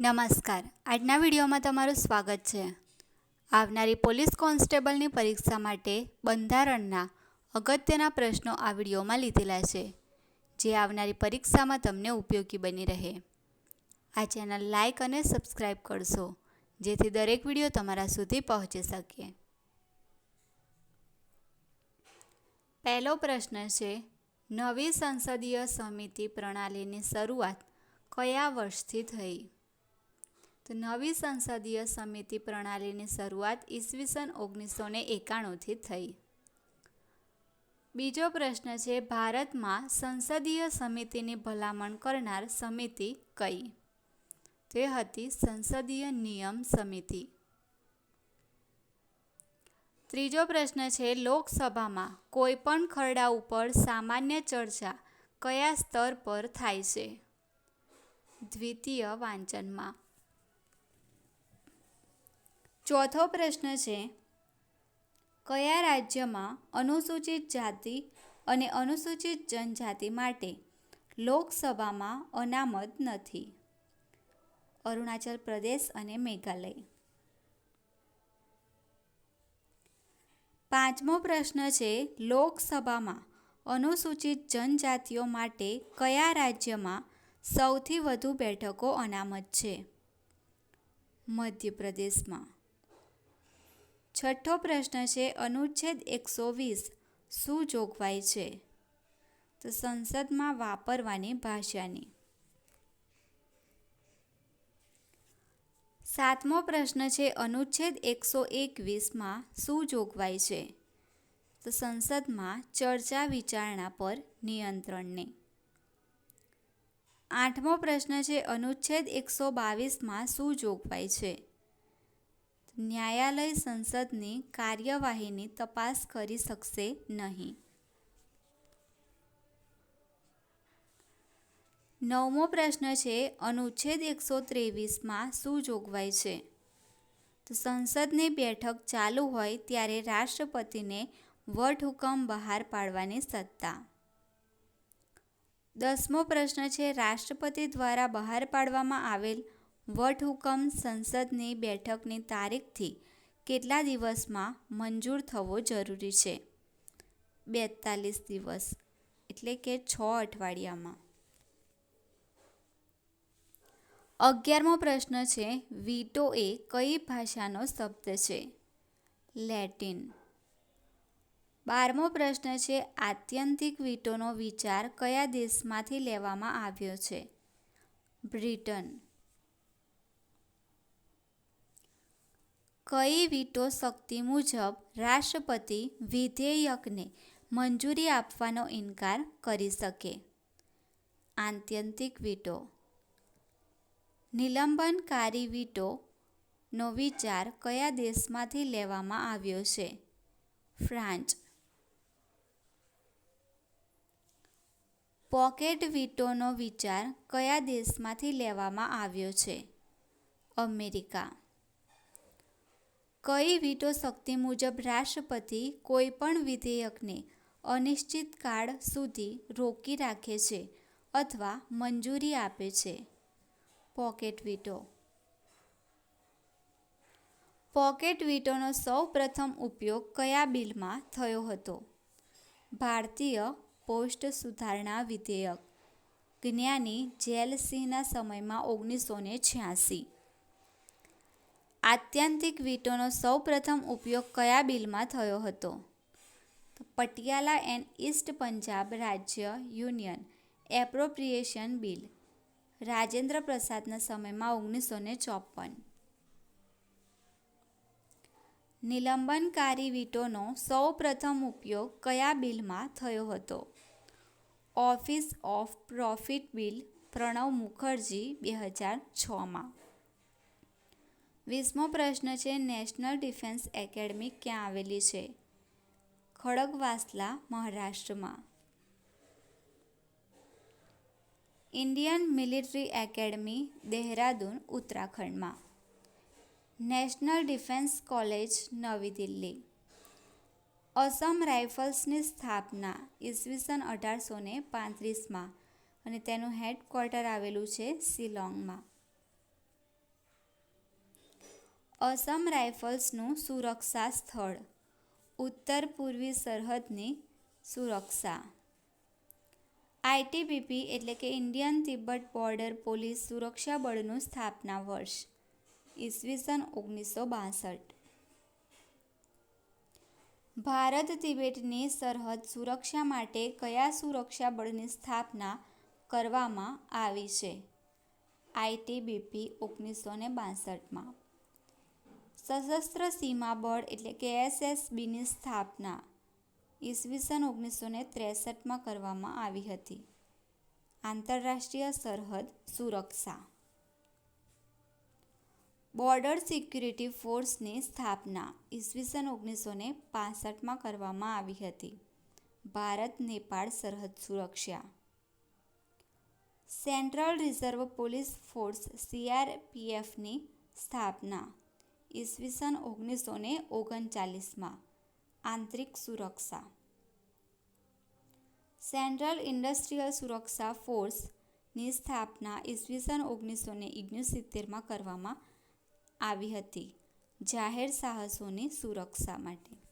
નમસ્કાર. આજના વિડીયોમાં તમારું સ્વાગત છે. આવનારી પોલીસ કોન્સ્ટેબલની પરીક્ષા માટે બંધારણના અગત્યના પ્રશ્નો આ વિડીયોમાં લીધેલા છે, જે આવનારી પરીક્ષામાં તમને ઉપયોગી બની રહે. આ ચેનલ લાઈક અને સબસ્ક્રાઈબ કરશો, જેથી દરેક વીડિયો તમારા સુધી પહોંચી શકે. પહેલો પ્રશ્ન છે, નવી સંસદીય સમિતિ પ્રણાલીની શરૂઆત કયા વર્ષથી થઈ? તો નવી સંસદીય સમિતિ પ્રણાલીની શરૂઆત ઈસવીસન ઓગણીસો ને એકાણુંથી થઈ. બીજો પ્રશ્ન છે, ભારતમાં સંસદીય સમિતિની ભલામણ કરનાર સમિતિ કઈ? તે હતી સંસદીય નિયમ સમિતિ. ત્રીજો પ્રશ્ન છે, લોકસભામાં કોઈપણ ખરડા ઉપર સામાન્ય ચર્ચા કયા સ્તર પર થાય છે? દ્વિતીય વાંચનમાં. ચોથો પ્રશ્ન છે, કયા રાજ્યમાં અનુસૂચિત જાતિ અને અનુસૂચિત જનજાતિ માટે લોકસભામાં અનામત નથી? અરુણાચલ પ્રદેશ અને મેઘાલય. પાંચમો પ્રશ્ન છે, લોકસભામાં અનુસૂચિત જનજાતિઓ માટે કયા રાજ્યમાં સૌથી વધુ બેઠકો અનામત છે? મધ્યપ્રદેશમાં. છઠ્ઠો પ્રશ્ન છે, અનુચ્છેદ એકસો વીસ. શું જોગવાઈ છે? તો સંસદમાં વાપરવાની ભાષાની. સાતમો પ્રશ્ન છે, અનુચ્છેદ એકસો એકવીસમાં શું જોગવાઈ છે? તો સંસદમાં ચર્ચા વિચારણા પર નિયંત્રણને. આઠમો પ્રશ્ન છે, અનુચ્છેદ એકસો બાવીસમાં શું જોગવાઈ છે? ન્યાયાલય સંસદની કાર્યવાહીની તપાસ કરી શકશે નહીં. નવમો પ્રશ્ન છે, અનુચ્છેદ એકસો ત્રેવીસમાં શું જોગવાઈ છે? તો સંસદની બેઠક ચાલુ હોય ત્યારે રાષ્ટ્રપતિને વટહુકમ બહાર પાડવાની સત્તા. દસમો પ્રશ્ન છે, રાષ્ટ્રપતિ દ્વારા બહાર પાડવામાં આવેલ વટહુકમ સંસદની બેઠકની તારીખથી કેટલા દિવસમાં મંજૂર થવો જરૂરી છે? બેતાલીસ દિવસ, એટલે કે છ અઠવાડિયામાં. અગિયારમો પ્રશ્ન છે, વીટો એ કઈ ભાષાનો શબ્દ છે? લેટિન. બારમો પ્રશ્ન છે, આત્યંતિક વીટોનો વિચાર કયા દેશમાંથી લેવામાં આવ્યો છે? બ્રિટન. કઈ વીટો શક્તિ મુજબ રાષ્ટ્રપતિ વિધેયકને મંજૂરી આપવાનો ઇનકાર કરી શકે? આત્યંતિક વીટો નિલંબનકારી વીટોનો વિચાર કયા દેશમાંથી લેવામાં આવ્યો છે? ફ્રાન્સ. પોકેટ વીટોનો વિચાર કયા દેશમાંથી લેવામાં આવ્યો છે? અમેરિકા. કઈ વીટો શક્તિ મુજબ રાષ્ટ્રપતિ કોઈપણ વિધેયકને અનિશ્ચિત કાળ સુધી રોકી રાખે છે અથવા મંજૂરી આપે છે? પોકેટ વીટો પોકેટ વીટોનો સૌ પ્રથમ ઉપયોગ કયા બિલમાં થયો હતો? ભારતીય પોસ્ટ સુધારણા વિધેયક. જ્ઞાની જેલસિંહના સમયમાં ઓગણીસો ને છ્યાસી. આત્યંતિક વીટોનો સૌ પ્રથમ ઉપયોગ કયા બિલમાં થયો હતો? પટિયાલા એન્ડ ઈસ્ટ પંજાબ રાજ્ય યુનિયન એપ્રોપ્રિએશન બિલ. રાજેન્દ્ર પ્રસાદના સમયમાં ઓગણીસો ને ચોપન નિલંબનકારી વીટોનો સૌ પ્રથમ ઉપયોગ કયા બિલમાં થયો હતો? Office of profit bill, Pranab Mukherjee, બે હજાર છમાં વીસમો પ્રશ્ન છે, નેશનલ ડિફેન્સ એકેડમી ક્યાં આવેલી છે? ખડગવાસલા, મહારાષ્ટ્રમાં. ઇન્ડિયન મિલિટરી એકેડમી, દેહરાદૂન, ઉત્તરાખંડમાં. નેશનલ ડિફેન્સ કોલેજ, નવી દિલ્હી. અસમ રાઇફલ્સની સ્થાપના ઈસવીસન અઢારસો ને પાંત્રીસમાં અને તેનું હેડક્વાર્ટર આવેલું છે, શિલોંગમાં. અસમ રાઇફલ્સનું સુરક્ષા સ્થળ. ઉત્તર પૂર્વી સરહદની સુરક્ષા. આઈટીબીપી એટલે કે ઇન્ડિયન તિબ્બત બોર્ડર પોલીસ સુરક્ષા બળનું સ્થાપના વર્ષ, ઈસવીસન ઓગણીસો બાસઠ. ભારત તિબેટની સરહદ સુરક્ષા માટે કયા સુરક્ષા બળની સ્થાપના કરવામાં આવી છે? આઈટીબીપી ઓગણીસો ને બાસઠમાં. સશસ્ત્ર સીમા બળ એટલે કે એસએસબીની સ્થાપના ઈસવીસન ઓગણીસો ને ત્રેસઠમાં કરવામાં આવી હતી. આંતરરાષ્ટ્રીય સરહદ સુરક્ષા. બોર્ડર સિક્યુરિટી ફોર્સની સ્થાપના ઈસવીસન ઓગણીસો ને પાસઠમાં કરવામાં આવી હતી. ભારત નેપાળ સરહદ સુરક્ષા. સેન્ટ્રલ રિઝર્વ પોલીસ ફોર્સ સીઆરપીએફની સ્થાપના ઈસવીસન ઓગણીસો ને ઓગણચાલીસમાં. આંતરિક સુરક્ષા. સેન્ટ્રલ ઇન્ડસ્ટ્રીયલ સુરક્ષા ફોર્સની સ્થાપના ઈસવીસન ઓગણીસો ને ઓગણસિત્તેરમાં કરવામાં આવી હતી. જાહેર સાહસોની સુરક્ષા માટે.